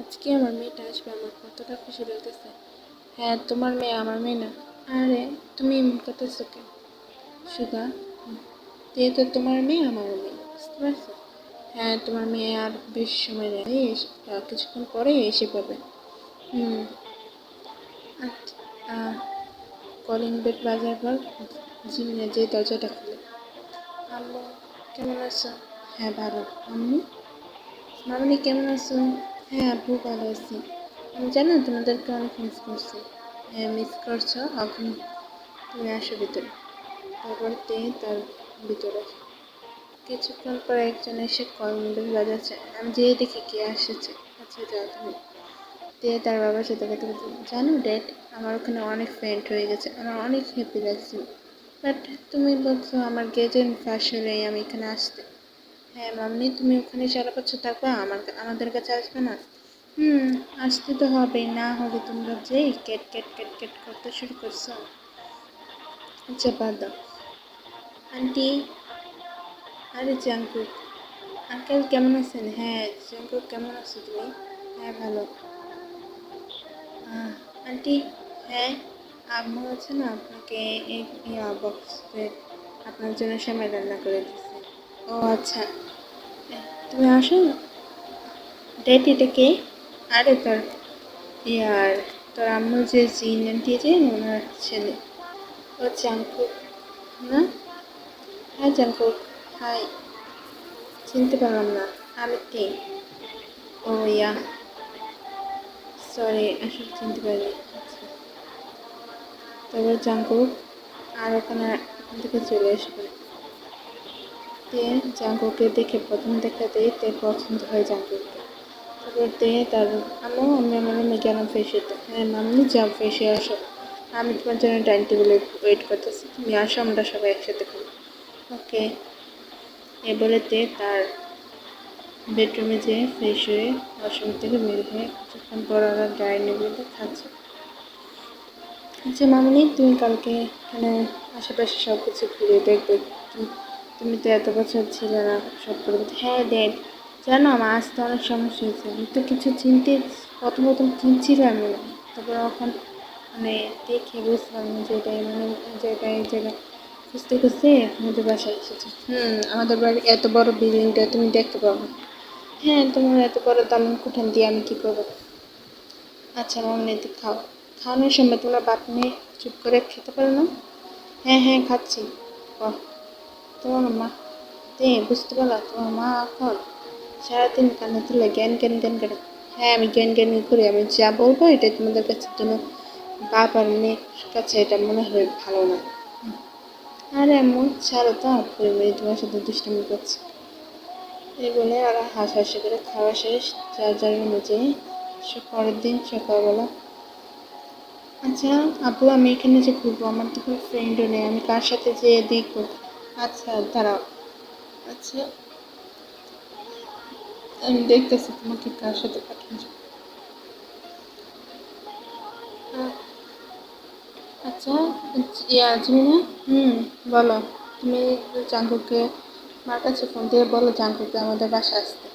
আজকে আমার মেয়েটা আসবে, আমার কতটা খুশি লাগতেছে। হ্যাঁ তোমার মেয়ে, আমার মেয়ে না। আরে, তুমি করতেছো কেন? সুগা যেহেতু তোমার মেয়ে আমার মেয়ে, বুঝতে পারছ? হ্যাঁ তোমার মেয়ে আর বেশ সময় নেই কিছুক্ষণ পরে এসে পাবে হুম। কলিং বেড বাজার পর জিমিনে যে দরজাটা খুলে আম্মু, কেমন আছো? হ্যাঁ ভালো। আম্মু মামনি, কেমন আছো হ্যাঁ আপু ভালো আছি। আমি জানো তোমাদেরকে অনেক মিস করছি। হ্যাঁ মিস করছ, এখন তুমি আসো ভিতরে। তারপর তে, তার ভিতরে। কিছুক্ষণ পর একজন এসে কল বেল বাজাচ্ছে। আমি যেয়ে দেখি কে এসেছে আচ্ছা যাও তুমি। তে তার বাবার সাথে কথা বলছে। জানো, ড্যাড, আমার ওখানে অনেক ফ্রেন্ড হয়ে গেছে। আমার অনেক হ্যাপি লাগছে বাট তুমি বলছো, আমার গেজেন ফাঁস হলেই আমি এখানে আসতে। হ্যাঁ মাম্মি, তুমি ওখানে সারা বছর থাকবে আমার আমাদের কাছে আসবে না। হুম, আসতে তো হবে, না হলে তোমরা যেই কেট কেট কেট কেট করতে শুরু করছ। আচ্ছা বাদ দাও। আন্টি, আরে জাঙ্কুক, আঙ্কেল কেমন আছেন? হ্যাঁ জাঙ্কুক কেমন আছো তুমি? হ্যাঁ ভালো। আন্টি হ্যাঁ আম্মু আছে না? আপনাকে এই বক্সে আপনার জন্য সময় রান্না করে দিচ্ছে। ও আচ্ছা। তুমি আসো। ডেট এটা কে? আরে তোর ইয়ার তোর আম্মু যে জিন দিয়েছে ওনার ছেলে ও জাঙ্কুক না? হ্যাঁ জাঙ্কুক হাই। চিনতে পারলাম না। আমি কে? ও, ইয়া। সরি, আসলে চিনতে পারিনি। আচ্ছা। তারপর জাঙ্কুক আর ওখান থেকে চলে আসবে। তে জাঙ্কুকে দেখে প্রথম দেখাতেই তে পছন্দ হয় জাঙ্কুককে তারপর তে তার আমি আমার রুমে গেলাম ফ্রেশ হতে হ্যাঁ মাম্মি যাও ফ্রেশে আসো আমি তোমার জন্য ডাইনিং টেবিলে ওয়েট করতেছি। তুমি আসো, আমরা সবাই একসাথে খাব ওকে। এ বলে তে তার বেডরুমে যেয়ে ফ্রেশ হয়ে ওয়াশরুম থেকে বের হয়ে কিছুক্ষণ পর ওরা ডাইনিং টেবিলে খাচ্ছে আচ্ছা মামনি, তুমি কালকে এখানে আশেপাশে সব কিছু ঘুরে দেখবে। তুমি- তো এত বছর ছিলে না, সব করে হ্যাঁ দেখ, জানো আমার আসতে অনেক সমস্যা হয়েছে। আমি তো কিছু চিনতে, প্রথম প্রথম চিনছিলাম না তারপর এখন মানে দেখে বুঝলাম যে এটা মানে জায়গায় জায়গায় খুঁজতে খুঁজতে আমাদের বাসায় এসেছে। হুম, আমাদের বাড়ি এত বড় বিল্ডিংটা তুমি দেখতে পাবো হ্যাঁ তোমার এত বড় দালান কুঠান দিয়ে আমি কী করব? আচ্ছা মামনি তুই খাও। খাওয়ানোর সময় তোমরা বাপ নিয়ে চুপ করে খেতে পারো না? হ্যাঁ হ্যাঁ খাচ্ছি। ও তোমার মা তে বুঝতে পারলা তোমার মা এখন সারাদিন কানে তুলে জ্ঞান জ্ঞান জ্ঞান করে হ্যাঁ আমি জ্ঞান জ্ঞান করি আমি যা বলব এটা তোমাদের কাছে জন্য বাপ আর মেয়ের কাছে এটা মনে হয় ভালো না। আরে এমন ছাড়ো তো পরে মেয়ে তোমার সাথে দুষ্টামি করছে এই বলে ওরা হাসাহাসি করে খাওয়া শেষ যার যার রুমে যেয়ে সে পরের দিন সকালবেলা আচ্ছা আপু আমি এখানে যে ঘুরবো আমার তো কোনো ফ্রেন্ডও নেই আমি কার সাথে যেয়ে দেখব আচ্ছা দাঁড়াও। আচ্ছা। আমি দেখতেছি তোমাকে কার সাথে পাঠানো আচ্ছা ইয়া, জিমিনা? হুম, বলো। তুমি জাঙ্কুকে আমার কাছে ফোন দিয়ে বলো জাঙ্কুকে আমাদের বাসা আসতে।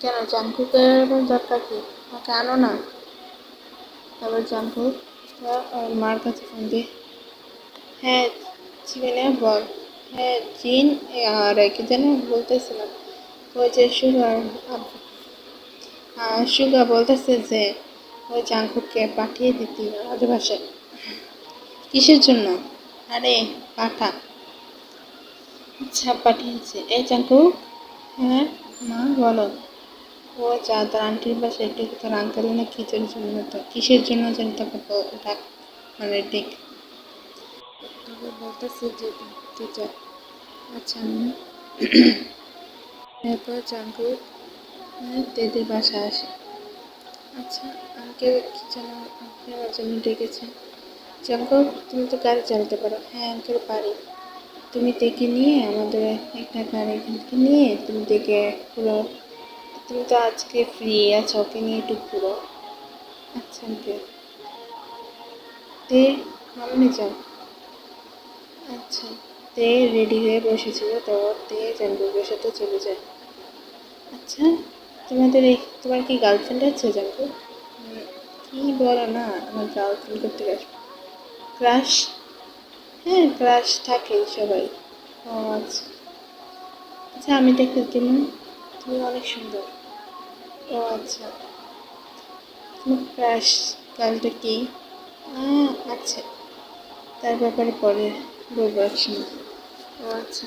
কেন জাঙ্কুকের দরকার কি? ওকে আনো না। তারপর জাঙ্কুক মার কাছে ফোন দিয়ে হ্যাঁ জিমিনা বল। হ্যাঁ জিন আর কি যেন বলতেছিলাম। ওই যে সুগার সুগা বলতেছে যে ওই জাঙ্কুককে পাঠিয়ে দিতে বাসায় কিসের জন্য? আরে, পাঠা। আচ্ছা পাঠিয়েছে। এই জাঙ্কুক হ্যাঁ মা, বলো। ও যা, তার আন্টির বাসায় একটু তার আঙ্কেল না কিসের জন্য তো কিসের জন্য যেন তাকে মানে ডেক তবে বলতেছে যে দেখতে যা আচ্ছা আমি এরপর জাঙ্কুক দেদের বাসা আসে। আচ্ছা আঙ্কেল কি যেন আপনি আমার জন্য ডেকেছেন জাঙ্কুক তুমি তো গাড়ি চালাতে পারো। হ্যাঁ আঙ্কেল, পারি। তুমি দেখে নিয়ে আমাদের একটা গাড়ি নিয়ে তুমি দেখে পুরো, তুমি তো আজকে ফ্রি আছো ওকে নিয়ে একটু ঘুরো। আচ্ছা আঙ্কেল। দে মামনি যাও। আচ্ছা। তে রেডি হয়ে বসেছিল তো তে জাঙ্কুকের সাথে চলে যায়। আচ্ছা তোমাদের এই তোমার কি গার্লফ্রেন্ড আছে উম, কি বলো না আমার গার্লফ্রেন্ড করতে আসবে ক্রাশ হ্যাঁ ক্রাশ থাকে সবাই। ও আচ্ছা। আচ্ছা আমি দেখতে কেমন তুমি অনেক সুন্দর। ও আচ্ছা। তোমার ক্রাশ গার্লটা কি? আচ্ছা। তার ব্যাপারে পরে। বলব একসময় ও আচ্ছা।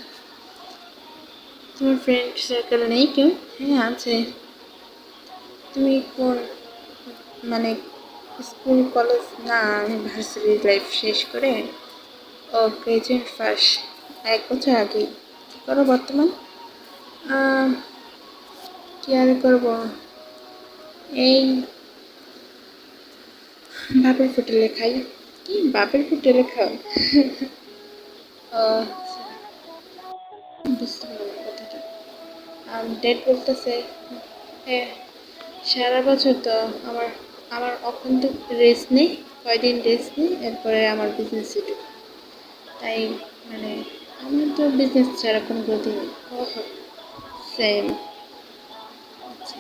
তোমার ফ্রেন্ড সার্কেল নেই কেউ? হ্যাঁ আছে। তুমি কোন মানে স্কুল কলেজ না আমি ভার্সিটি লাইফ শেষ করে ও গ্রাজুয়েট ফার্স্ট এক বছর আগে কী করো বর্তমান? কি আর করব? এই বাপের হোটেলে খাই কি বাপের হোটেলে খাও। বুঝতে পারলাম কথাটা। আর ডেট বলতেছে হ্যাঁ সারা বছর তো আমার আমার তো রেস্ট নেই, কয়দিন রেস্ট নেই, এরপরে আমার বিজনেস শুরু তাই মানে আমার তো বিজনেস ছাড়া কোনো গতি নেই। সেম আচ্ছা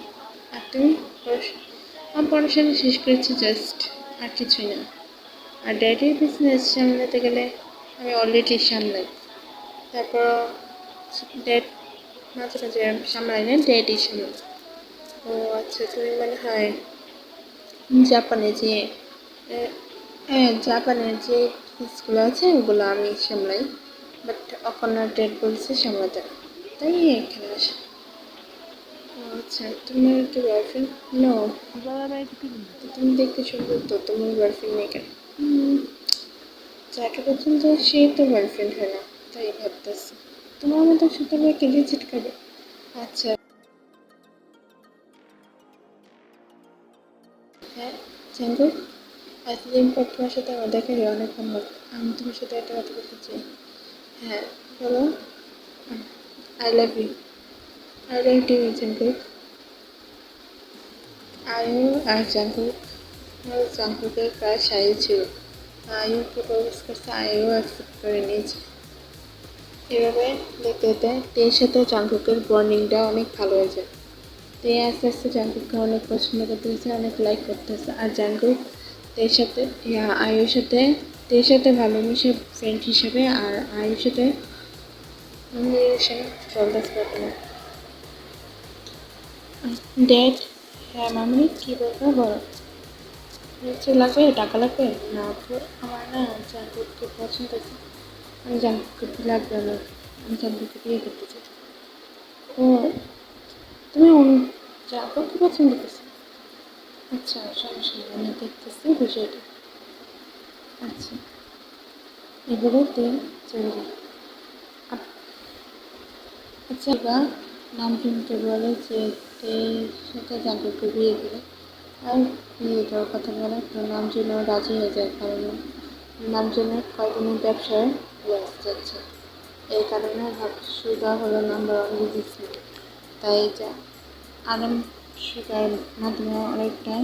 আর তুমি? পড়াশোনা? আমার পড়াশোনা শেষ করেছি জাস্ট আর কিছুই না। আর ড্যাডির বিজনেস সামলাতে গেলে আমি অলরেডি সামলাই। তারপর ড্যাড মাঝে মাঝে সামলাই না ড্যাডই সামলাই। ও আচ্ছা তুমি মনে হয় জাপানে যে হ্যাঁ জাপানের যে স্কুল আছে ওগুলো আমি সামলাই। বাট আর ডেট বলছে সামলাতে। তাই এখানে আসে। আচ্ছা তোমার কি বয়ফ্রেন্ড নো তুমি দেখতে সুন্দর তো তোমার বয়ফ্রেন্ড নেই কেন? যাকে পছন্দ সে তো গার্লফ্রেন্ড হয় না, তাই ভাবতেছি। তোমার মতো শুধু মেয়েকে রিজেক্ট করে আচ্ছা। হ্যাঁ জানব এতদিন পর তোমার সাথে আমার দেখা হয়ে অনেক লাগল। আমি তোমার সাথে একটা কথা বলতে চাই। হ্যাঁ বলো। I love you I love you Jungkook আয়ু আর আর জাঙ্কুকের প্রায় সাইজ ছিল আয়ু প্রপোজ করছে আয়ু অ্যাকসেপ্ট করে নিয়েছে এভাবে দেখতে দেখতে তের সাথে জাঙ্কুকের বন্ডিংটা অনেক ভালো হয়ে যায় তে আস্তে আস্তে জাঙ্কুককে অনেক পছন্দ করতেছে অনেক লাইক করতেছে আর জাঙ্কুক তের সাথে আয়ুর সাথে তের সাথে ভালোবেসে ফ্রেন্ড হিসেবে আর আয়ুর সাথে রিলেশন চলতেছে বর্তমানে ডেট হ্যাঁ মামনি কী বলব বলো কিছু লাগবে? টাকা লাগবে? না আমার না জাঙ্কুককে পছন্দ আছে আমি জাঙ্কুককে লাগবে আমার আমি জাঙ্কুককে বিয়ে করতে চাই। ও তুমি জাঙ্কুককে পছন্দ করছ? আচ্ছা সমস্যা নেই আমি দেখতেছি বিষয়টা। আচ্ছা। এগুলো দিয়ে চলে আচ্ছা বা নাম শুনতে বলে যে সাথে জাঙ্কুককে বিয়ে দিলে আর দেওয়ার কথা বলে তো নাম জন্য রাজি হয়ে যায় কারণ নাম জন্য কয়েকদিনের ব্যবসায় লস যাচ্ছে। এই কারণে ভাব সুগা হলো নাম্বার ওয়ান বিজনেস তাই যা, আরাম সুগার মাধ্যমে অনেকটা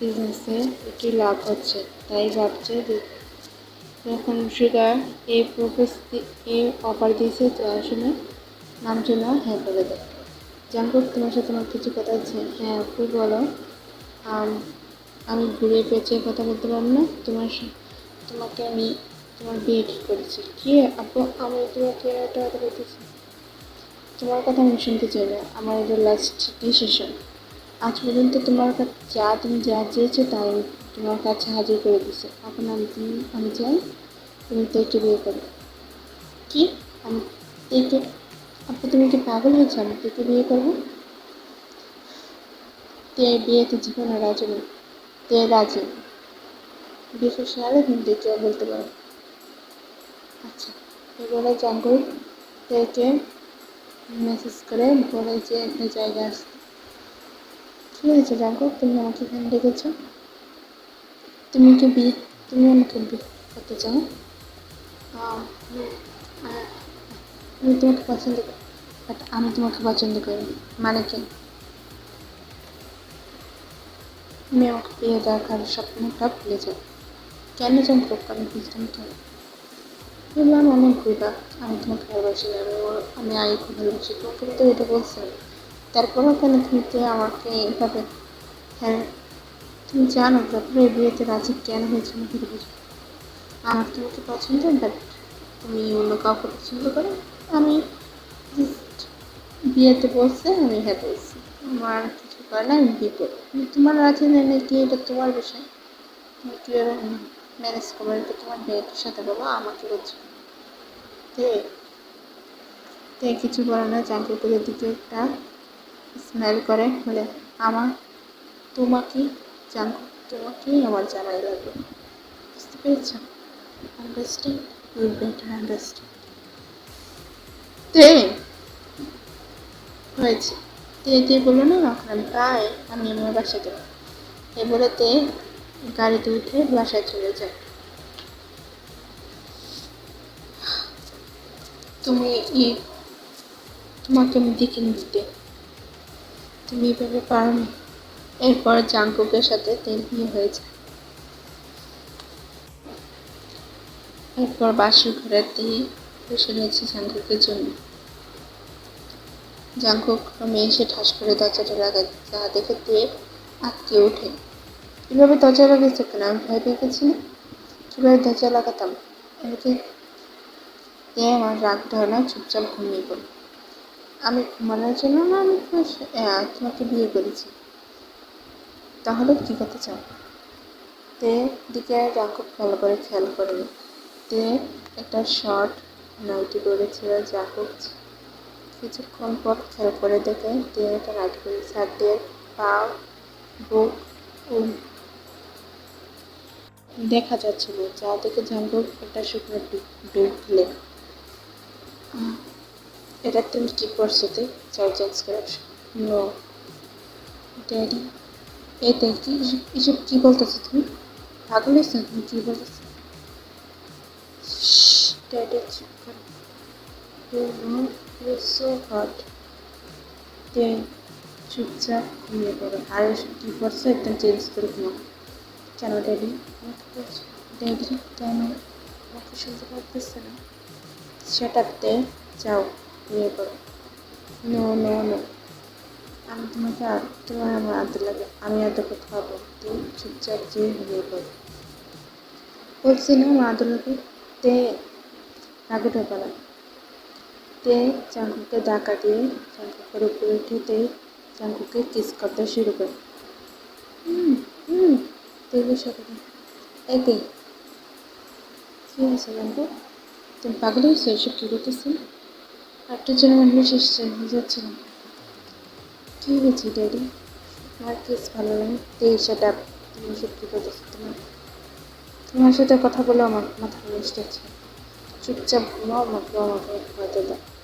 বিজনেসে একটু লাভ হচ্ছে। তাই ভাবছে যে যখন সুগার এই প্রপোজ এই অফার দিয়েছে, তো আসলে নাম জন্য হ্যাঁ বলে দেয় জাঙ্কুক তোমার সাথে আমার কিছু কথা আছে। হ্যাঁ আপু বলো। আম, ঘুরে পেঁচে কথা বলতে পারব না। তোমার তোমাকে আমি তোমার বিয়ে ঠিক করেছি। কি? আপু আমি তোমাকে একটা কথা বলতেছি। তোমার কথা আমি শুনতে চাই না। আমার এটা লাস্ট ডিসিশন আজ পর্যন্ত তোমার কাছে যা তুমি যা চেয়েছো তাই তোমার কাছে হাজির করে দিছি এখন আমি তুমি আমি চাই তুমি তেকে বিয়ে করো। কি? আমি তেকে আপু তুমি কি পাগল হয়েছো? আমি তেকে বিয়ে করব? তে বিয়েতে জীবনে রাজি নেই? তে রাজি? বিশেষ নাহলে তুমি দেখে বলতে পারো আচ্ছা এবারে জাঙ্গুর তেকে মেসেজ করে বলে যে একটা জায়গা আসতে কী হয়েছে জাঙ্কুক তুমি আমাকে এখানে ডেকেছো? তুমি কি বিয়ে, তুমি আমাকে বিয়ে করতে চাও? আমি তোমাকে পছন্দ করি বাট আমি তোমাকে পছন্দ করি মানে কি? বিয়ে দেখার স্বপ্নটা ভুলে যাও। কেন জাঙ্কুক আমি বুঝতাম তো বললাম অনেকগুলা আমি তোমাকে ভালোবাসি না, আমি আমি আইকে ভালোবাসি। তোমাকে তো এটা বলছিলাম তারপরেও কেন তুমি আমাকে এইভাবে হ্যাঁ তুমি জানো তারপরে এই বিয়েতে রাজি কেন হয়েছে না কি বুঝো। আমার তোমাকে পছন্দ বাট তুমি অন্য কাউকে পছন্দ করো। আমি বিয়েতে বলছে আমি হ্যাঁ বলছি। আমার করব কিন্তু তোমার রাজি নেই নাকি এটা তোমার বিষয়। তুমি কীভাবে ম্যানেজ করব এটা তোমার মেয়েটির সাথে বলো, আমাকে বলছো। তে কিছু বলে না জাঙ্কুকের দিকে একটা স্মাইল করে, বলে, আমার, তোমাকে, জাঙ্কু তোমাকেই আমার জামাই লাগবে। বুঝতে পেরেছ? আন্ডারস্ট্যান্ড উইল বেটার আন্ডারস্ট্যান্ড তে, হয়েছে। তে তে বলল না আমি পাই আমি আমার বাসায় যাব এ বলে তে গাড়িতে উঠে বাসায় চলে যায়। তুমি ই, তোমাকে আমি দেখে নিতে তুমি এভাবে পারো না এরপর জাঙ্কুকের সাথে তেল বিয়ে যায়। এরপর বাসর দিয়ে বসে রয়েছে জাঙ্কুকের জন্য। জাঙ্কুক রুমে এসে ঠাস করে দরজাটা লাগায় যা দেখে তে আটকে ওঠে। কীভাবে দরজা লাগিয়েছে কেন? আমি ভয় পেয়ে গেছি না কীভাবে দরজা লাগাতাম। এদিকে তে আমার রাগ ধরে না চুপচাপ ঘুমিয়ে পড়ে। আমি ঘুমানোর জন্য না, আমি তোমাকে বিয়ে করেছি। তাহলে কি করতে চাও? তে দিকে জাঙ্কুক ভালো করে খেয়াল করেনি। তে একটা শর্ট নাইটি পরেছিল জাঙ্কুক কিছুক্ষণ পর খেয়াল করে দেখে তে একটা নাইটি পরেছে আর পা বুক দেখা যাচ্ছিল যা দেখে জাঙ্কুক একটা শুকনো ডুব আহ, এটা তুমি কি করছ তে চার চেঞ্জ করে নো। ড্যাডি এই দেখ এসব কি বলতেছো তুমি? পাগল হয়েছো? তুমি কি বলতেছো? ড্যাডি চুপ করো। You know you so hot তে চুপচাপ ঘুমিয়ে পড়ো। আর কি করছ একদম চেঞ্জ করে ঘুমাও। কেন ড্যাডি ড্যাডি কেন আমাকে শুনতে পারতেছে না সেটাতে যাও ঘুমিয়ে পড়ো। নো নো নো আমি তোমাকে আর তোমার আমার আদর লাগে। আমি আদর করতে পারব। তুই চুপচাপ যে ঘুমিয়ে পড়ো। বলছি না, আমার আদর লাগে তে রাগে ঢোকা না তে চাঙ্কুকে ডাকা দিয়ে চাঙ্কুকের উপরে উঠে তে চাঙ্কুকে কিস করতে শুরু করে। হুম হুম তেলের সাথে এই তে কী হয়েছে চাঙ্কু তুমি পাগল হয়েছো, এসব কী করতেছি? একটা জন্য মানুষ এসছে যাচ্ছে না। কী হয়েছে ড্যাডি? আমার কিস ভালো লাগে? তে সেটা তুমি এসব কী করতেছো তোমার? তোমার সাথে কথা বলে আমার মাথা নষ্ট হচ্ছে। চুপচাপ ঘুমাও, আমাকে আমাকে ঘুমাতে দাও।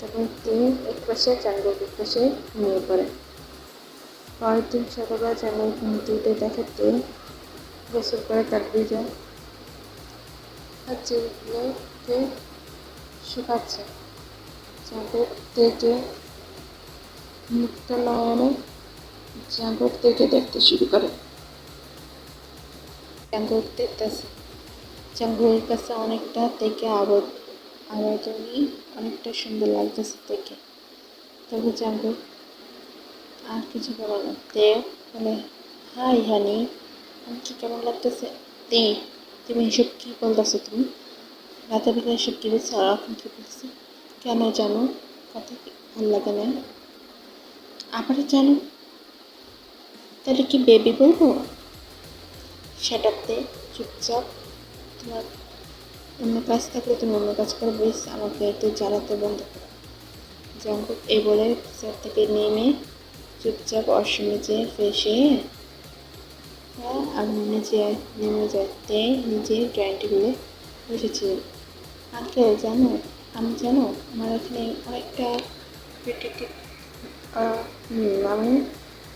তখন তিনি এক পাশে চাঙ্গুক এক পাশে ঘুমিয়ে পড়ে। পরের দিন সকালবেলা চাঙ্গুক ঘুম থেকে দেখে তে গোসল করে তারপরে যায় আর চুলগুলোকে শুকাচ্ছে? চাঙ্গুক থেকে মুক্ত নয়নে চাঙ্গুক থেকে দেখতে শুরু করে। চাঙ্গুক দেখতেছে চাঙ্গুকের কাছে অনেকটা থেকে আবদ আবর্জনী অনেকটা সুন্দর লাগতেছে দেখে। তবে চাঙ্গুক আর কিছু বলে না তে বলে হাই হানি আমি কি কেমন লাগতেছে? তে, তুমি এসব কী বলতেছো তুমি? রাতের বেলা এসব কী বলছো? আর এখন কী বলছো? কেন জানো? কথা ভালো লাগে না। আবার জানো? তাহলে কি বেবি বলব? সেটাতে চুপচাপ তোমার অন্য কাজ থাকলে তুমি অন্য কাজ করে বেশ আমাকে একটু জ্বালাতে বন্ধ করো। জঙ্কুক এই বলে স্যার থেকে নেমে চুপচাপ অসমে যেয়ে ফ্রেশ হয়ে, আর নিজে নেমে যেতে নিজে ড্রয়িং টেবিলে বসেছিল। আঙ্কেল, জানো, আমি জানো, আমার এখানে অনেকটা আমি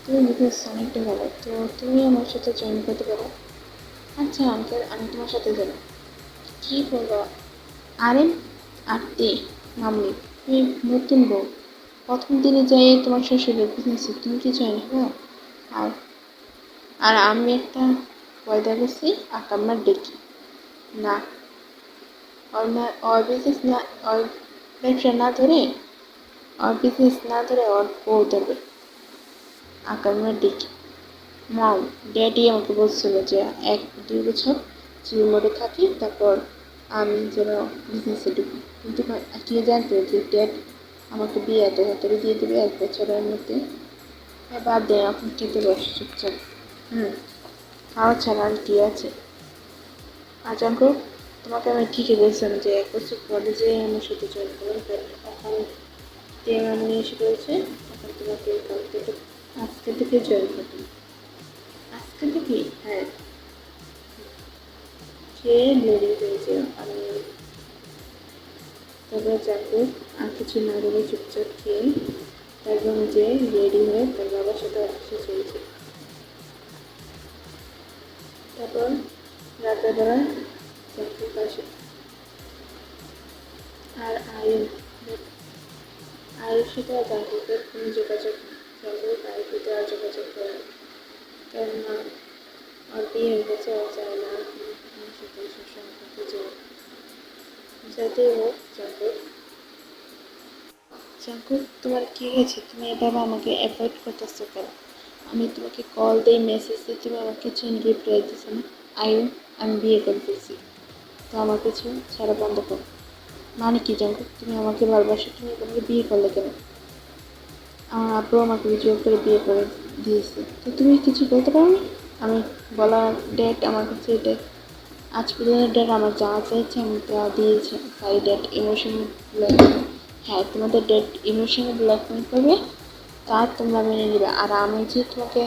তুমি বিকজ অনেকটা ভালো তো তুমি আমার সাথে জয়েন করতে পারো? আচ্ছা আঙ্কেল আমি তোমার সাথে যাব। কী বলব? আরে আর তে মামনি, তুমি নতুন বউ। প্রথম দিনে যাই তোমার শ্বশুরের বিজনেসে তুমি কি জয়েন হো আর আর আমি একটা পয়দা গেছি আর আমার ডেকে না। ওর বিজনেস না, ওর ব্যবসা না ধরে, ওর বিজনেস না ধরে ওর বউ ধরবে। আকার ডিকি মম ড্যাডি আমাকে বলছিল যে এক দুই বছর চিরমোড়ে থাকি তারপর আমি যেন বিজনেসে ঢুকি। কিন্তু কি জানতো যে ড্যাড আমাকে বিয়ে এত হাতারে দিয়ে দেবে এক বছরের মধ্যে? হ্যাঁ বাদ দে এখন খেতে বসে চুপচাপ। হুম খাওয়া ছাড়া আর কি আছে? জানকো তোমাকে আমি ঠিকই বলছিলাম যে এক বছর পরে যে আমার সাথে জয়েন করবে এখন তে আমি এসে করেছে এখন তোমাকে কাল থেকে আজকে থেকে জয়েন করতে আজকে থেকে? হ্যাঁ। খেয়ে লেডি হয়েছে আমি তারপর যাকে আর কিছু না বলে চুপচাপ খেয়ে তারপর যে রেডি হয়ে তার বাবার সাথে অফিসে চলেছে তারপর রাতের বেলা চাকরির পাশে। আর আয়ু আয়ুর সাথে জাগরুকের কোনো যোগাযোগ জাগরুক আয়ুর সাথে আর যোগাযোগ করে কেননা আর বিয়ে হয়ে গেছে ও চায় না এসব সম্পর্কে জড়িত যাতেই হোক জাগরুক জাগরুক তোমার কী হয়েছে? তুমি এভাবে আমাকে অ্যাভয়েড করতেছো কেন? আমি তোমাকে কল দিই মেসেজ দিই, তুমি আমার কিছু রিপ্লাই দিছো না। আয়ু আমি বিয়ে করতেছি তো আমার কিছু ছাড়া বন্ধ করো। মানে কি জানকো তুমি আমাকে ভালোবাসো, তুমি তোমাকে বিয়ে করলে কেন? আমার আব্বু আমাকে জোর করে বিয়ে করে দিয়েছে। তো তুমি কিছু বলতে পারো আমি বলার ডেট আমার কাছে ডেট আজ পর্যন্ত ডেট আমার যা চাইছে আমি তা দিয়েছি, তাই ডেট ইমোশন হ্যাঁ তোমাদের ডেট ইমোশনে ব্ল্যাকমেল করবে তা তোমরা মেনে নেবে। আর আমি যে তোমাকে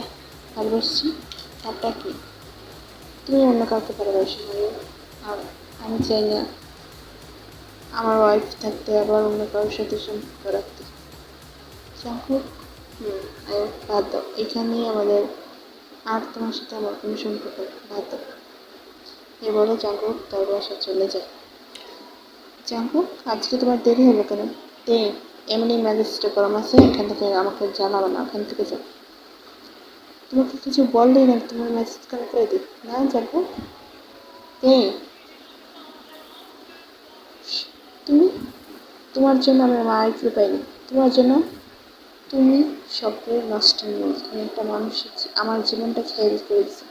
ভালোবাসছি, তারটা কি? তুমি অন্য কাউকে ভালোবাসো আর আমি চাই না আমার ওয়াইফ থাকতে, আবার অন্য কারোর সাথে সম্পর্ক রাখতে। যাহোক হুম বাদ দাও। এখানেই আমাদের আর তোমার সাথে আমার কোনো সম্পর্ক বাদ দাও। বলে জাঙ্কুক তার বাসা চলে যায়। জাঙ্কুক আজকে তোমার দেরি হলো কেন? তে এমনি ম্যাজিস্ট্রেট গরম আছে, এখান থেকে আমাকে জানাব না, ওখান থেকে যাও। তোমাকে কিছু বললেই না তোমার মেসেজ কেন করে দিই না যাব তে তুমি? তোমার জন্য আমি আমার আইফ্রি পাইনি। তোমার জন্য? তুমি সবগুলো নষ্ট নিয়ে একটা মানুষের জী- আমার জীবনটা খেয়াল করেছি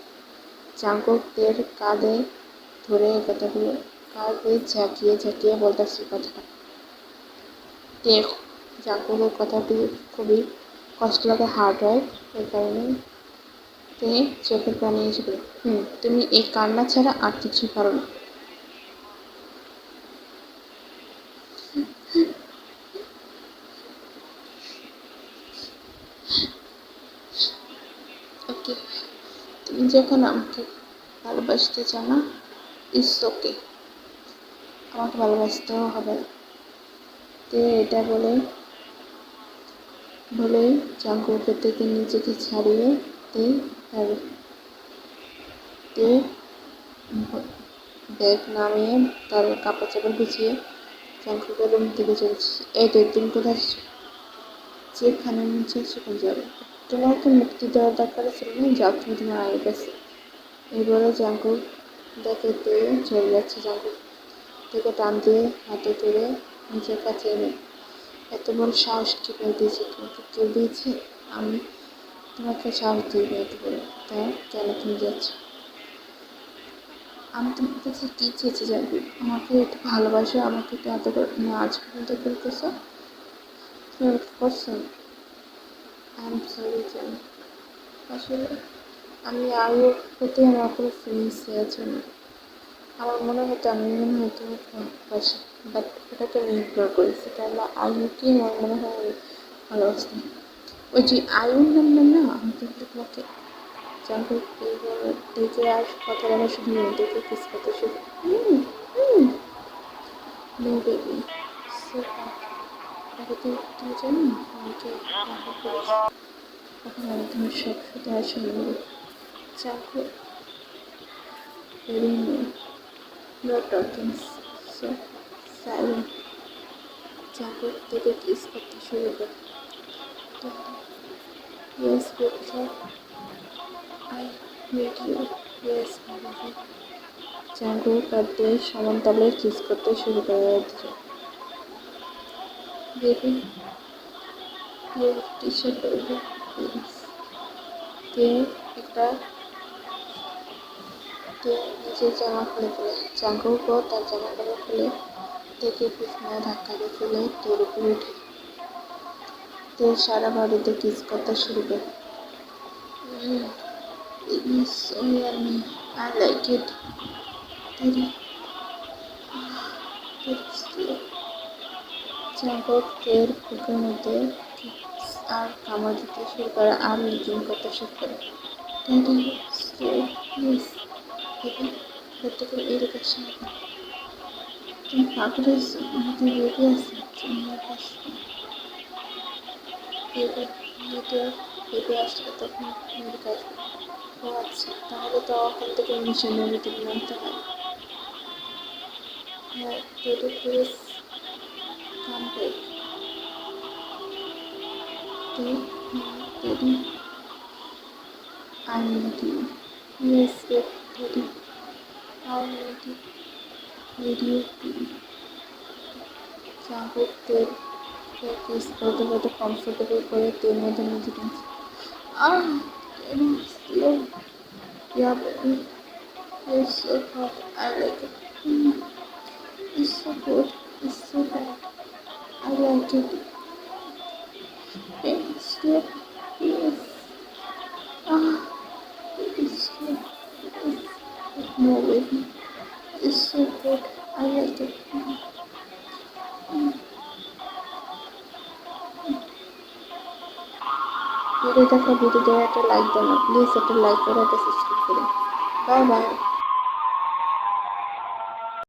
জাঙ্কুকদের কাঁধে ধরে এই কথাগুলো কাঁধে ঝাঁকিয়ে ঝাঁকিয়ে বলতেছি কথাটা। দেখ জাঙ্কুকের কথাটি খুবই কষ্ট লাগে হার্ড হয় এই কারণে তিনি পানি এসে বলে, হুম তুমি এই কান্না ছাড়া আর কিছুই পারো না। যখন আমাকে ভালোবাসতে চাও না ইটস ওকে। আমাকে ভালোবাসতেও হবে। তো এটা বলে বলে জাঙ্কুকের থেকে নিজেকে ছাড়িয়ে তে তার, তে ব্যাগ নামিয়ে তার কাপড় চাপড় গুছিয়ে জাঙ্কুকের রুম থেকে চলছে এই তো তুমি কোথায় যেখানে চায় সেখানে যাবে? তোমার তো মুক্তি দেওয়ার দরকার ছিল না? যাও, তুমি তোমার আয়ের কাছে এবারে জাঙ্কুক দেখে তে চলে যাচ্ছে জাঙ্কুক থেকে টান দিয়ে হাতে তুলে নিজের কাছে এনে এত বড় সাহস কি করে দিয়েছে তোমাকে কেউ দিয়েছে? আমি তোমাকে সাহস দিয়ে এত বড়। তাই কেন তুমি যাচ্ছ। আমি তোমার কাছে কী চেয়েছি জানবি? আমাকে একটু ভালোবাসো, আমাকে একটু এত তুমি আজ পর্যন্ত করতেছো তুমি করছ? আই এম সরি জানি আসলে আমি আয়ুর প্রতি আমার কোনো ফিলিংস আছে। না আমার মনে হতো আমি মনে হয় তোমাকে ভালোবাসি বাট ওটাকে আমি ইগনোর করেছি। কেন আয়ুকে আমার মনে হয় আমি ভালোবাসতাম ওই যে আয়ুর নাম না, আমি কিন্তু তোমাকে জানতে দেখে আর কথা বলা শুধু দেখে কিস কথা শুধু নো বেবি তুমি জানো আমাকে এখন আমি তোমার সব সাথে চাকু very no no talking so silent চাকু থেকে কিস করতে শুরু করে yes good I need you. Yes, my baby. Jan Jungkook আর তে সমান তালে কিস করতে শুরু করে দিচ্ছে বেবি টি শার্ট পরবে একটা তে নিজের জামা খুলে ফেলে জাঙ্কুকও তার জামা কাপড় খুলে তেকে পিছনে ধাক্কা দিয়ে ফেলে তোর উপরে উঠে। তে সারা বাড়িতে কিস করতে শুরু করে বুকের মধ্যে আর কামড় দিতে শুরু করে, আর লিকিং করতে শুরু করে। বেবি করতে করে এদিকে তুমি পাগল হয়েছো আছে তোমার কাছে বেবি আসলে তখন ও আচ্ছা তাহলে তো ওখান থেকে মিশনের ভিতরে নামতে হয় হ্যাঁ baby please come Daddy, I need you. Need you too. চাবুক তেল কিস করতে করতে কমফোর্টেবল করে তেল মধ্যে নিজে টেনছে আহ slow Yeah, baby. It's so hot. I like it. Mm. It's so good. It's so bad. I like it. Baby, sleep. Yes. Ah, No, baby. It's so good. I like it. Mm. Video দেখা video একটা like দেন please একটা like করে একটা subscribe করুন bye bye